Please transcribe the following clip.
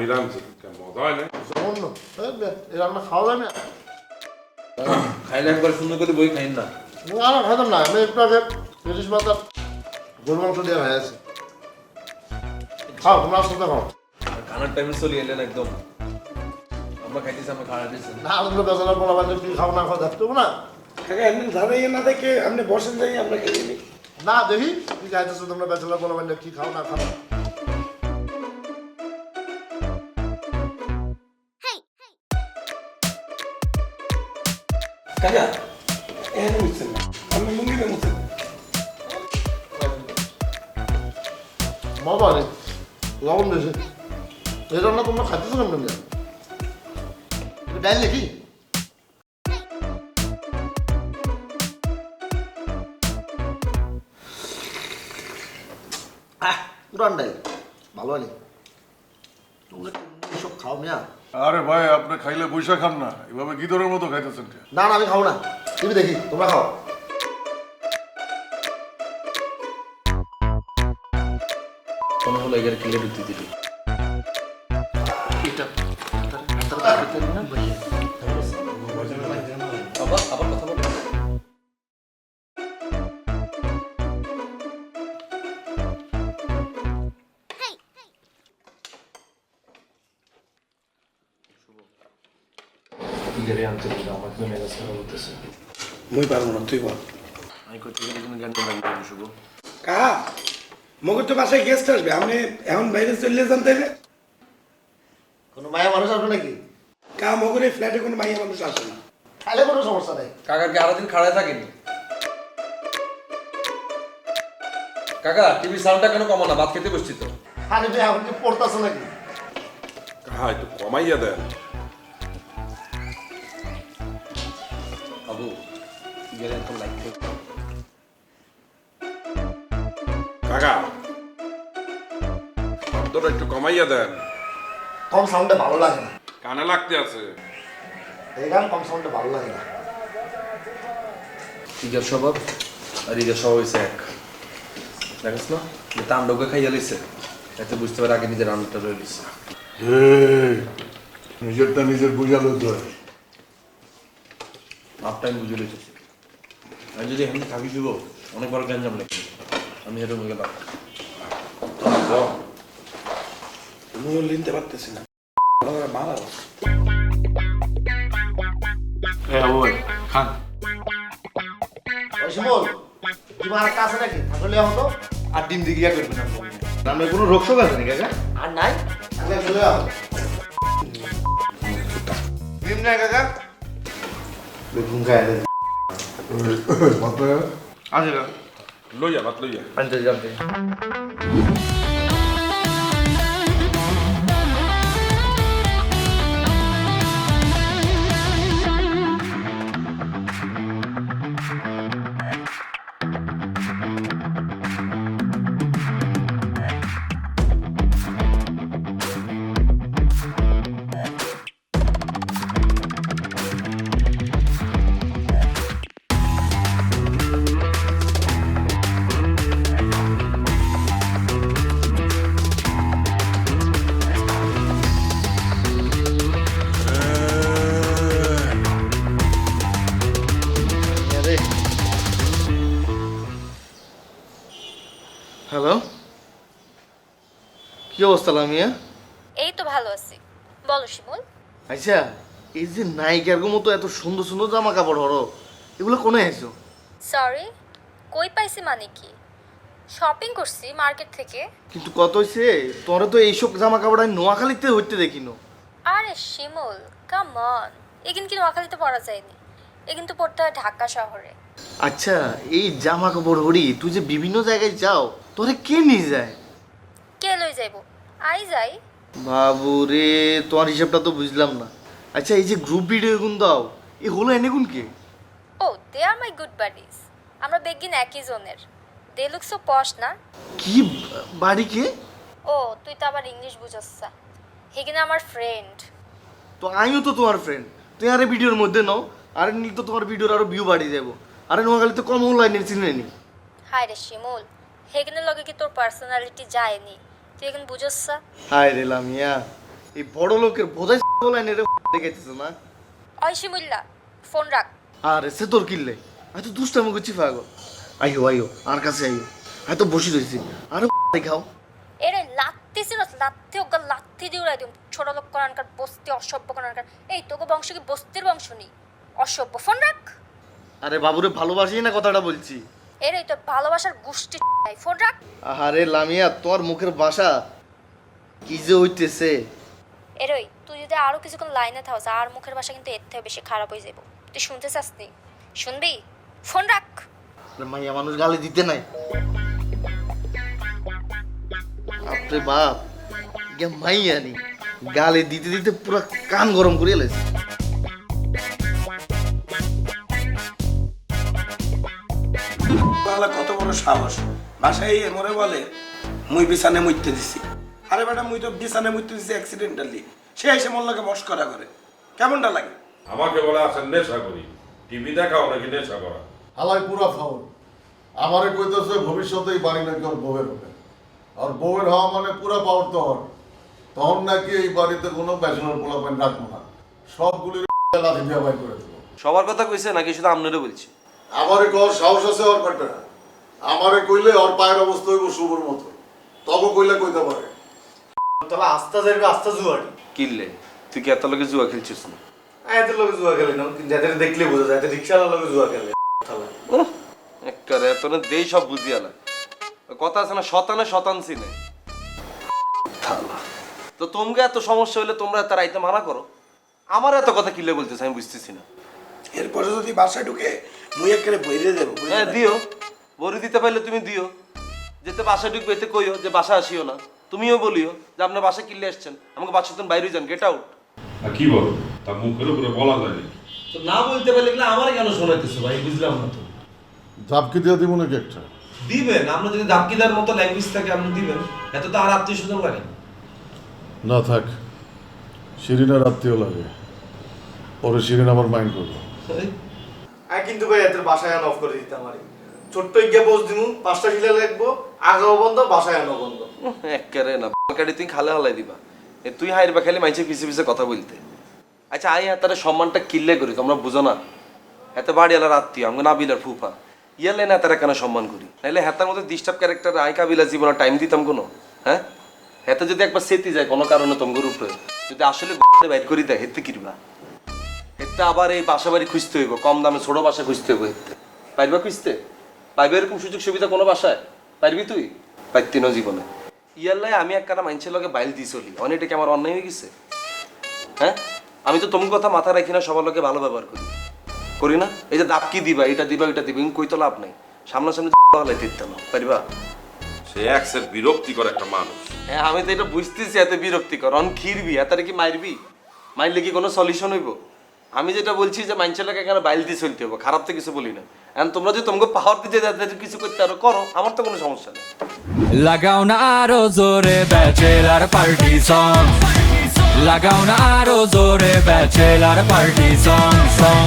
আমি রাঁধছি মজা হয় না জঘন্য এই রান্না খাওয়া যায় না খাইলে একবার সুন্দর করে বই খাইন না না না খাইতাম না আমি একটু আগে পাতা গরু মাংস দিয়ে আছে খাও তোমরা সাথে খাও খানার টাইমে চলে এলেন একদম আমরা খাইতেছি আমরা খাওয়া দিচ্ছি না তোমরা বেচারা বলা বান্ধব কি খাও না খাও দেখতে হবে না কাকা এমনি দাঁড়াইয়ে না দেখে আপনি বসেন যাই আমরা খেয়ে নিই না দেখি কি খাইতেছো তোমরা বেচারা বলা বান্ধব কি খাও না খাও কাকা এখানে বুঝছেন না আপনি মুঙ্গিতে মুছেন মজা নেই লবণ বেশি এই রান্না তোমরা খাইতেছো কেমন ডাইল নাকি আহ পুরান ডাইল ভালো সব খাও মিয়া আরে ভাই আপনি খাইলে বৈশা খান না এভাবে গিদরের মতো খাইতেছেন না না আমি খাও না তুমি দেখি তোমরা খাও কোনো হলো এগারে কিলে ঢুকতে দিলি আবার আনতে দিলে আমার তো মেজাজ খারাপ হতেছে মুই পারব না তুই বল আমি কোথায় গেলে কোনো জ্ঞান লাগবে শুভ কাহা মগর তো বাসায় গেস্ট আসবে আপনি এখন বাইরে চলে যান তাইলে কোনো মায়া মানুষ আসবে নাকি কাহা মগর এই ফ্ল্যাটে কোনো মাইয়া মানুষ আসে না খাইলে কোনো সমস্যা নেই কাকার কি আরও দিন খাড়ায় থাকেনি কাকা টিভি সাউন্ডটা কেন কমা না ভাত খেতে বসছি তো যে এখন কি পড়তেছো নাকি হ্যাঁ একটু কমাইয়া দেন গেলে একদম লাইক কাকা শব্দটা একটু কমাইয়া দেন। কম সাউন্ডে ভালো লাগে না। কানে লাগতে আছে। এই গান কম সাউন্ডে ভালো লাগে না। ঈদের স্বভাব আর ঈদের স্বভাব হয়েছে এক। দেখিস না যে তাণ্ডবকে খাইয়া লইছে এতে বুঝতে পারে আগে নিজের রান্নাটা রয়ে দিচ্ছে নিজেরটা নিজের বুঝালো তো। হাফ টাইম বুঝে লইছে আমি যদি এখানে থাকি দিব অনেক বড় গ্যাঞ্জাম লাগবে আমি হেঁটে গেলাম। মুইও লিনতে পারতেছি না। মারা ওই শিমুল তোমার একটা আছে নাকি? আসলে হতো আর ডিম দিয়ে গিয়া করবে না আপনার কোনো রোগ শোক আছে নাকি আর নাই? তাহলে চলে যাও ডিম নাই কাকা। বেগুন খাই মাথায় আছে কাকা লইয়া ভাত লইয়া আনতে জানতে হ্যালো কি অবস্থা লামিয়া? এই তো ভালো আছি। বলো শিমুল। আচ্ছা এই যে নায়িকার মতো এত সুন্দর সুন্দর জামা কাপড় হরো এগুলো কোনে আইছো? সরি কই পাইছি মানে কি? শপিং করছি মার্কেট থেকে। কিন্তু কত হইছে তোরা তো এইসব জামা কাপড় আমি নোয়াখালীতে হইতে দেখিনো। আরে শিমুল কাম অন এখান কি নোয়াখালীতে পড়া যায়নি? এ কিন্তু পড়তে হয় ঢাকা শহরে। আচ্ছা এই জামা কাপড় হরি তুই যে বিভিন্ন জায়গায় যাও তোরে কে নিয়ে যায়? কে লই যাইব? আই যাই। বাবু রে তোমার হিসাবটা তো বুঝলাম না। আচ্ছা এই যে গ্রুপ ভিডিও গুণ দাও এ হলো এনে গুণ কে ও they are my good buddies আমরা বেগিন একই জোনের। দে লুক সো পশ না। কি বাড়ি কে? ও তুই তো আবার ইংলিশ বুঝাচ্ছা হেগিনা আমার ফ্রেন্ড তো আমিও তো তোমার ফ্রেন্ড তুই আরে ভিডিওর মধ্যে নাও আরে নিলে তো তোমার ভিডিওর আরও ভিউ বাড়িয়ে যাব আরে নোয়াখালীতে কম অনলাইনে চিনে নি হায় রে শিমুল হেগিনের লগে কি তোর পার্সোনালিটি যায়নি? তুই এখন হায় রে লামিয়া এই বড় লোকের বোঝাই রে দেখাইতেছে না? ওই শিমুল্লা ফোন রাখ। আরে সে তোর কিনলে? আমি তো দুষ্টামি করছি পাগল। আইও আইও আর কাছে আইও। আমি তো বসে রয়েছি। আরে দেখাও। এরে লাত্তি ছিল লাত্তি ওগা লাত্তি দিয়ে উড়াই দিম ছোট লোক করানকার বস্তি অসভ্য করানকার। এই তোকে বংশ কি বস্তির বংশ নি অসভ্য ফোন রাখ। আরে বাবুরে ভালোবাসি না কথাটা বলছি? তোর ভালোবাসার গোষ্ঠী ফোন রাখ। আরে লামিয়া তোর মুখের ভাষা কি যে হইতেছে? এরই তুই যদি আরও কিছুক্ষণ লাইনে থাকস আর মুখের ভাষা কিন্তু এর থেকে বেশি খারাপ হয়ে যাব। তুই শুনতে চাস নি শুনবি? ফোন রাখ। মাইয়া মানুষ গালি দিতে নাই। আপরে বাপ মাইয়া নি। গালি দিতে দিতে পুরো কান গরম করে এলেছে সাহস। বাসায় এই মরে বলে মুই বিছানে মুইতে দিছি। আরে বেটা মুই তো বিছানে মুইতে দিছি অ্যাক্সিডেন্টালি সে এসে মল্লাকে মস্করা করে কেমনটা লাগে? আমাকে বলে আসেন নেশা করি। টিভি দেখাও নাকি নেশা করা? হালাই পুরা ফাউল। আমারে কইতেছে ভবিষ্যতে এই বাড়ি নাকি ওর বউয়ের হবে। আর বউয়ের হওয়া মানে পুরা পাওয়ার তোর তখন নাকি এই বাড়িতে কোনো ব্যাচেলর পোলাপাইন রাখব না। সবগুলি লাঠি দিয়ে বাইর করে দেবো। সবার কথা কইছে নাকি শুধু আপনারও বলছি? আমারে কর সাহস আছে ওর কাটা আমারে কইলে ওর পায়ের অবস্থা হইব শুভর মতো। তবে কইলে কইতে পারে। তাহলে আস্তে যাবে আস্তে জুয়ারি কিনলে? তুই কি এত লোকে জুয়া খেলছিস না? এত লোকে জুয়া খেলে না। কিন্তু যাদের দেখলে বোঝা যায় এদের রিক্সাওয়ালার লোকে জুয়া খেলে। একেবারে এত না দেই সব বুঝিয়ালা কথা আছে না শতানে শতান সিনে তো তোমরা এত সমস্যা হলে তোমরা তার আইতে মানা করো। আমার এত কথা কিলে বলতেছে আমি বুঝতেছি না। এরপরে যদি বাসায় ঢুকে মুই একেবারে বইরে দেবো? হ্যাঁ দিও। বড়ি দিতে পারলে তুমি দিও। যেতে বাসা ঢুকবে এতে কইও যে বাসা আসিও না। তুমিও বলিও যে আপনার বাসা কিনলে এসছেন আমাকে বাসা তুমি বাইরে যান গেট আউট আর কি বলো? তার মুখের উপরে বলা যায় তো না বলতে পারলে গেলে আমার কেন শোনাইতেছো ভাই? বুঝলাম না তো। ঝাপকি দিয়ে দিব নাকি একটা? দিবেন আমরা যদি দাপকিদার মতো ল্যাঙ্গুয়েজ থাকে আপনি দিবেন। এত তো আর আত্মীয় স্বজন লাগে। না থাক। শিরিনার আত্মীয় লাগে। পরে শিরিন আমার মাইন্ড করব। আমি কিন্তু ভাই এত বাসায় আন অফ করে দিতাম আরে ছোট্ট দিমু, পাঁচটা শিলা লাগবো আগাও বন্ধ, বাসায় আনো বন্ধ। একেবারে না তুই খালে হালাই দিবা। তুই হাইর বা খালি মাইছে পিছে পিছে কথা বলতে। আচ্ছা আই হাতারে সম্মানটা কিল্লে করি, তোমরা বুঝো না। এত বাড়ি আত্মীয় না বিলার ফুফা। ইয়ালে না তারা কেন সম্মান করি? হেতার মধ্যে ডিস্টার্ব ক্যারেক্টার আই কাবিলা জীবনে টাইম দিতাম কোনো? হ্যাঁ? হেতে যদি একবার সেতি যায়, কোনো কারণে তোমার উপরে। যদি আসলে বাইর করি দেয় হেতে কিরবা? হেতে আবার এই বাসা বাড়ি খুঁজতে হইব, কম দামে ছোট বাসা খুঁজতে হইব হেতে পাইবা খুঁজতে? পাইবে এরকম সুযোগ সুবিধা কোনো বাসায়? পারবি তুই? পাইতি না জীবনে। ইয়াল্লাই আমি এক কাটা মাইনছের লগে বাইল দিয়ে চলি অনেকটা কি আমার অন্যায় হয়ে গেছে? হ্যাঁ? আমি তো তোমার কথা মাথা রাখি না সবার লোকে ভালো ব্যবহার করি। করি না? এই যে দাপ কি দিবা এটা দিবা এটা দিবা কই তো লাভ নাই। সামনাসামনি হলাই দিতে না পারিবা সে একসের বিরক্তিকর একটা মানুষ। হ্যাঁ আমি তো এটা বুঝতেছি এত বিরক্তিকর। অন খিরবি এতারে কি মারবি মারলে কি কোনো সলিউশন হইব? আমি যেটা বলছি যে মাইনছের লোকে এখানে বাইল দিয়ে চলতে হবে খারাপ তো কিছু বলি না। তোমরা যদি তোমাকে পাওয়ার দিতে যাতে কিছু করতে আরও করো। আমার তো কোনো সমস্যা নেই। লাগাও না আরও জোরে ব্যাচেলার পার্টি সং লাগাও না আরও জোরে ব্যাচেলার পার্টি সং সং